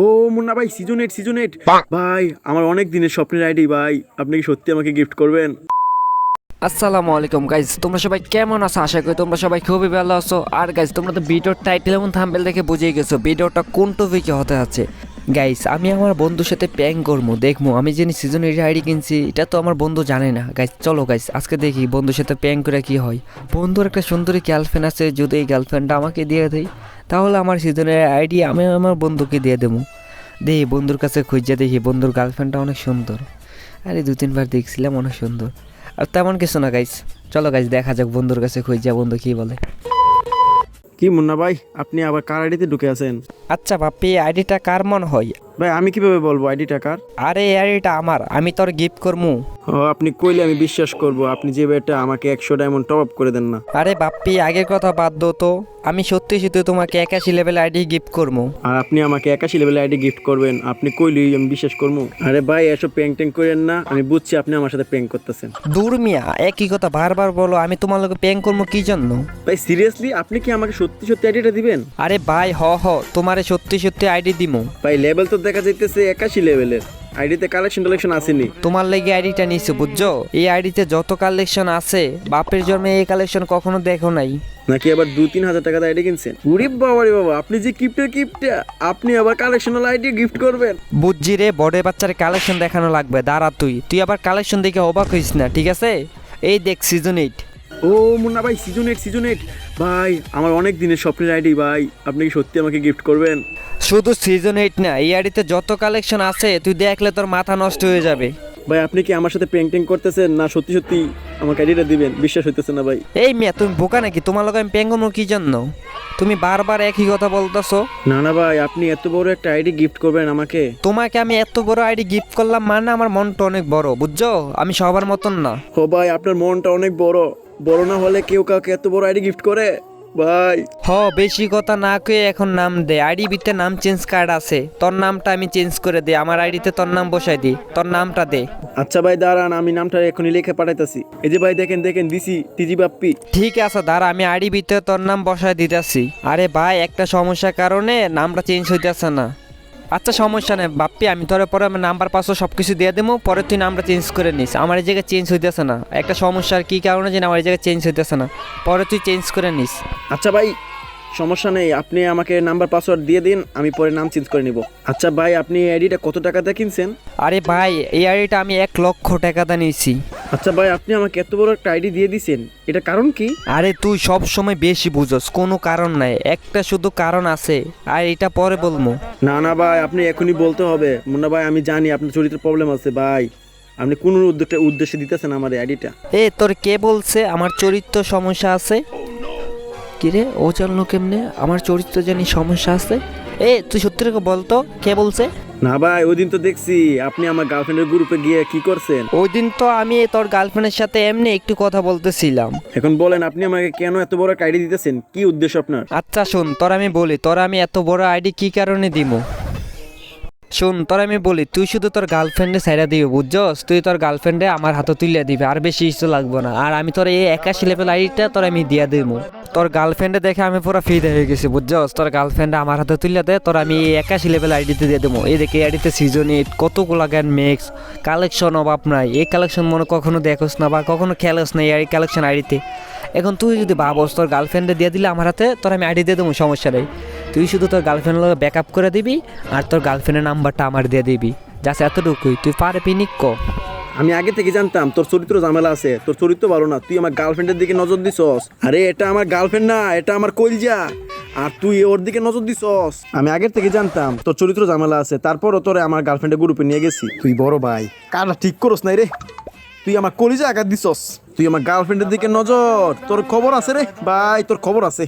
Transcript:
ও মুন্না ভাই season eight season eight ভাই আমার অনেক দিনের স্বপ্নের আইডি ভাই। আপনি কি সত্যি আমাকে গিফট করবেন? আসসালামু আলাইকুম গাইজ তোমরা সবাই কেমন আছো? আশা করি তোমরা সবাই খুবই ভালো আছো। আর গাইজ তোমরা তো ভিডিওর টাইটেল এবং থাম্বেল দেখে বুঝিয়ে গেছো ভিডিওটা কোন টপিকে হতে আছে গাইস আমি আমার বন্ধুর সাথে প্যাং করব দেখব আমি যিনি সিজন এর আইডি কিনছি, এটা তো আমার বন্ধু জানে না। গাইস চলো গাইস আজকে দেখি বন্ধুর সাথে প্যাং করে কি হয়। বন্ধুর একটা সুন্দরী গার্লফ্রেন্ড আছে, যদি এই গার্লফ্রেন্ডটা আমাকে দিয়ে দেয়, তাহলে আমার সিজনের আইডি আমি আমার বন্ধুকে দিয়ে দেবো। দেখি বন্ধুর কাছে খুঁজে দেখি, বন্ধুর গার্লফ্রেন্ডটা অনেক সুন্দর। আরে, দু তিনবার দেখছিলাম অনেক সুন্দর। আর তেমন কিছু না গাইস চলো গাইস দেখা যাক বন্ধুর কাছে খুঁজে বন্ধু কি বলে। কি মুন্না ভাই, আপনি আবার কার আইডিতে ঢুকে আছেন? আচ্ছা বাপি আইডিটা কার মন হয়? ভাই আমি কীভাবে বলব আইডিটা কার? আরে আইডিটা আমার আমি তোর গিফট করমু। ও আপনি কইলে আমি বিশ্বাস করব আপনি যে বেটা আমাকে একশো ডায়মন্ড টপ আপ করে দেন না। আরে বাপ্পি আগের কথা বাদ দো তো। আমি সত্যি সত্যি তোমাকে একাশি লেভেল আইডি গিফট করব আর আপনি আমাকে একাশি লেভেল আইডি গিফট করবেন আপনি কইলেই আমি বিশ্বাস করব আরে ভাই এসব প্যাং ট্যাং করেন না আমি বুঝছি আপনি আমার সাথে প্যাং করতেছেন। দূর মিয়া একই কথা বারবার বলো আমি তোমার লোকে প্যাং করব কি জন্য? ভাই সিরিয়াসলি আপনি কি আমাকে সত্যি সত্যি আইডিটা দিবেন? আরে ভাই হ হ তোমারে সত্যি সত্যি আইডি দিমু। ভাই লেভেল তো দেখা যাইতেছে একাশি লেভেলের আইডিতে কালেকশন কালেকশন আসেনি। তোমার লেগে আইডিটা নিছো বুঝছ? এই আইডিতে যত কালেকশন আছে বাপের জন্মে এই কালেকশন কখনো দেখো নাই। নাকি আবার দু তিন হাজার টাকা আইডি কিনছেন উরি বাবা রে বাবা আপনি যে কিপ্টের কিপটা আপনি আবার কালেকশনাল আইডি গিফট করবেন। বুঝছি রে বড় বাচ্চার কালেকশন দেখানো লাগবে দাঁড়া তুই। তুই আবার কালেকশন দেখে অবাক হইস না ঠিক আছে? এই দেখ সিজন এইট ও মুন্না ভাই সিজন এইট সিজন এইট ভাই আমার অনেক দিনের স্বপ্নের আইডি ভাই। আপনি কি সত্যি আমাকে গিফট করবেন? শুধু সিজন এইট না এই আইডিতে যত কালেকশন আছে তুই দেখলে তোর মাথা নষ্ট হয়ে যাবে। ভাই আপনি কি আমার সাথে পেন্টিং করতেছেন? না সত্যি সত্যি আমাকে আইডিটা দিবেন? বিশ্বাস হইতেছে না ভাই। এই মিয়া তুমি বোকা নাকি? তোমার লোক আমি পেঙ্গমো কি জন্য? তুমি বারবার একই কথা বলতেছো। না না ভাই আপনি এত বড় একটা আইডি গিফট করবেন আমাকে? তোমাকে আমি এত বড় আইডি গিফট করলাম মানে আমার মনটা অনেক বড় বুঝছ? আমি সবার মতন না। ও ভাই আপনার মনটা অনেক বড়। বড় না হলে কেউ কাউকে এত বড় আইডি গিফট করে? ভাই। হ বেশি কথা না কয়ে এখন নাম দে। আইডি বিতে নাম চেঞ্জ কার্ড আছে। তোর নামটা আমি চেঞ্জ করে দে। আমার আইডিতে তোর নাম বসাই দি। তোর নামটা দে। আচ্ছা ভাই দাঁড়ান আমি নামটা এখনই লিখে পাঠাইতাছি। এই যে ভাই দেখেন দেখেন দিছি টিজি বাপ্পি। ঠিক আছে দাঁড়া আমি আইডি ভিতরে তোর নাম বসাই দিতেছি। আরে ভাই একটা সমস্যার কারণে নামটা চেঞ্জ হইতেছে না। আচ্ছা সমস্যা নেই, বাপ্পি, আমি তোর পরে আমার নাম্বার পাসও সব কিছু দিয়ে দেবো পরে তুই নামটা চেঞ্জ করে নিস। আমার এই জায়গায় চেঞ্জ হইতেছে না। একটা সমস্যার কী কারণে যে আমার এই জায়গায় চেঞ্জ হইতেছে না? পরে তুই চেঞ্জ করে নিস। আচ্ছা ভাই সমস্যা নেই আপনি আমাকে নাম্বার পাসওয়ার্ড দিয়ে দিন আমি পরে নাম চেঞ্জ করে নিব। আচ্ছা ভাই আপনি এই আইডিটা কত টাকাতে কিনছেন? আরে ভাই এই আইডিটা আমি এক লক্ষ টাকাতে নিয়েছি। আচ্ছা ভাই আপনি আমাকে এত বড় একটা আইডি দিয়ে দিছেন এটা কারণ কি? আরে তুই সব সময় বেশি বুঝোস কোনো কারণ নাই একটা শুধু কারণ আছে আর এটা পরে বলব। না না ভাই আপনি এখনই বলতে হবে। মুন্না ভাই আমি জানি আপনার চরিত্র প্রবলেম আছে ভাই। আপনি কোন উদ্দেশ্যে দিতেছেন আমার আইডিটা এ তোর কে বলছে? আমার চরিত্র সমস্যা আছে? কিরে? ও চালানো কেমনে? আমার চরিত্র জানি সমস্যা আছে। এ তুই সত্যি রেখে বলতো কে বলছে? না ভাই ওই দিন তো দেখছি আপনি আমার গার্লফ্রেন্ডের গ্রুপে গিয়ে কি করছেন? ওই দিন তো আমি তোর গার্লফ্রেন্ডের সাথে এমনি একটু কথা বলতেছিলাম। এখন বলেন আপনি আমাকে কেন এত বড় আইডি দিতেছেন? কি উদ্দেশ্য আপনার? আচ্ছা শোন তোর আমি বলি তোর আমি এত বড় আইডি কি কারণে দিমু? শোন, তোর আমি বলি, তুই শুধু তোর গার্লফ্রেন্ডে সাইডা দিবি, বুঝছস? তুই তোর গার্লফ্রেন্ডে আমার হাতে তুলে দিবি, আর বেশি কিছু লাগবে না। আর আমি তোর এই একাশি লেভেল আইডিটা তোর আমি দিয়া দিব তোর গার্লফ্রেন্ডে দেখে আমি পুরো ফিদে হয়ে গেছি, বুঝছস? তোর গার্লফ্রেন্ডে আমার হাতে তুলে দে, তোর আমি এই একাশি লেভেল আইডিতে দিয়ে দেবো এই দেখে আইডিতে সিজন এইট কতগুলো জ্ঞান মিক্স কালেকশন অভাব নাই। এই কালেকশন মনে কখনো দেখোস না বা কখনো খেলোস না এই কালেকশন আইডিতে এখন তুই যদি ভাবস তোর গার্লফ্রেন্ডে দিয়ে দিলে আমার হাতে, তোর আমি আইডি দিয়ে দেবো সমস্যা নেই। তুই শুধু তোর গার্লফ্রেন্ডের ব্যাক আপ করে দিবি আর তোর গার্লফ্রেন্ডের নাম্বারটা আমার দিয়ে দিবি। যাস এতটুকুই, তুই পারবি নিক আমি আগে থেকে জানতাম তোর চরিত্র ঝামেলা আছে, তোর চরিত্র ভালো না, তুই আমার গার্লফ্রেন্ডের দিকে নজর দিছস। আরে, এটা আমার গার্লফ্রেন্ড না, এটা আমার কলজা। আর তুই ওর দিকে নজর দিছস। আমি আগের থেকে জানতাম তোর চরিত্র ঝামেলা আছে, তারপরও তোরে আমার গার্লফ্রেন্ডের গ্রুপে নিয়ে গেছি। তুই বড় ভাই, কারটা ঠিক করস নাই রে? তুই আমার কলিজা আঘাত দিছস। তুই আমার গার্লফ্রেন্ডের দিকে নজর। তোর খবর আছে রে? ভাই, তোর খবর আছে।